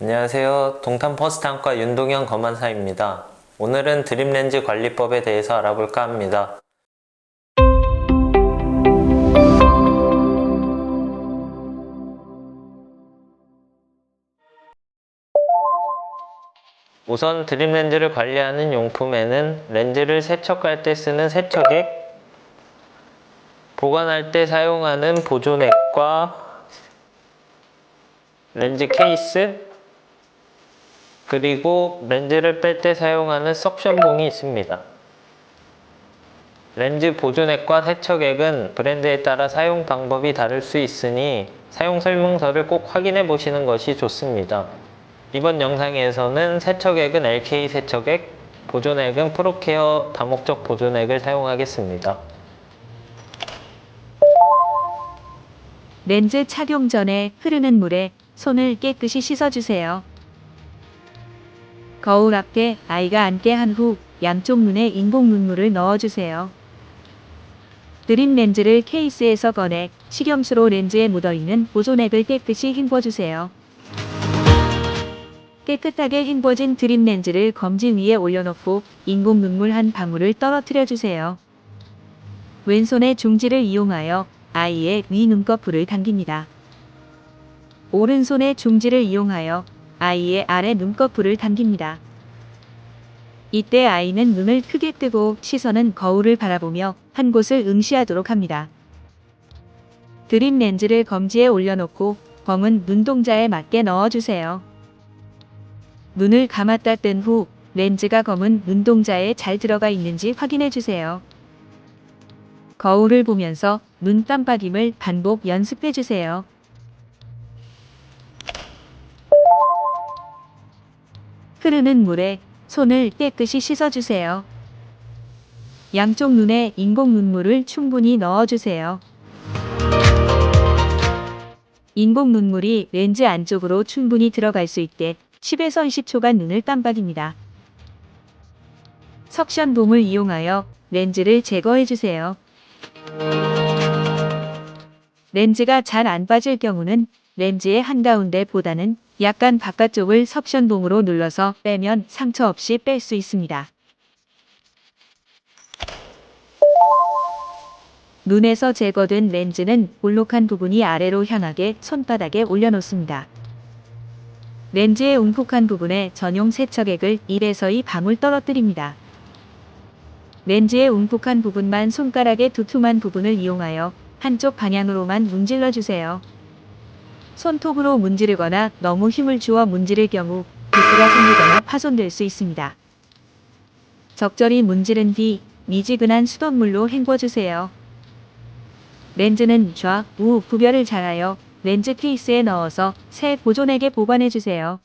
안녕하세요. 동탄 퍼스트한과 윤동현 검안사입니다. 오늘은 드림렌즈 관리법에 대해서 알아볼까 합니다. 우선 드림렌즈를 관리하는 용품에는 렌즈를 세척할 때 쓰는 세척액, 보관할 때 사용하는 보존액과 렌즈 케이스, 그리고 렌즈를 뺄 때 사용하는 석션봉이 있습니다. 렌즈 보존액과 세척액은 브랜드에 따라 사용 방법이 다를 수 있으니 사용 설명서를 꼭 확인해 보시는 것이 좋습니다. 이번 영상에서는 세척액은 LK 세척액, 보존액은 프로케어 다목적 보존액을 사용하겠습니다. 렌즈 착용 전에 흐르는 물에 손을 깨끗이 씻어주세요. 거울 앞에 아이가 앉게 한 후 양쪽 눈에 인공 눈물을 넣어주세요. 드림 렌즈를 케이스에서 꺼내 식염수로 렌즈에 묻어있는 보존액을 깨끗이 헹궈주세요. 깨끗하게 헹궈진 드림 렌즈를 검지 위에 올려놓고 인공 눈물 한 방울을 떨어뜨려 주세요. 왼손의 중지를 이용하여 아이의 위 눈꺼풀을 당깁니다. 오른손의 중지를 이용하여 아이의 아래 눈꺼풀을 당깁니다. 이때 아이는 눈을 크게 뜨고 시선은 거울을 바라보며 한 곳을 응시하도록 합니다. 드림 렌즈를 검지에 올려놓고 검은 눈동자에 맞게 넣어주세요. 눈을 감았다 뜬 후 렌즈가 검은 눈동자에 잘 들어가 있는지 확인해 주세요. 거울을 보면서 눈 깜빡임을 반복 연습해 주세요. 흐르는 물에 손을 깨끗이 씻어주세요. 양쪽 눈에 인공 눈물을 충분히 넣어주세요. 인공 눈물이 렌즈 안쪽으로 충분히 들어갈 수 있게 10에서 20초간 눈을 깜빡입니다. 석션봉을 이용하여 렌즈를 제거해 주세요. 렌즈가 잘 안 빠질 경우는 렌즈의 한가운데 보다는 약간 바깥쪽을 석션봉으로 눌러서 빼면 상처 없이 뺄 수 있습니다. 눈에서 제거된 렌즈는 볼록한 부분이 아래로 향하게 손바닥에 올려놓습니다. 렌즈의 움푹한 부분에 전용 세척액을 1에서 2방울 떨어뜨립니다. 렌즈의 움푹한 부분만 손가락의 두툼한 부분을 이용하여 한쪽 방향으로만 문질러 주세요. 손톱으로 문지르거나 너무 힘을 주어 문지를 경우 비트가 생기거나 파손될 수 있습니다. 적절히 문지른 뒤 미지근한 수돗물로 헹궈주세요. 렌즈는 좌, 우 구별을 잘하여 렌즈 케이스에 넣어서 새 보존액에 보관해주세요.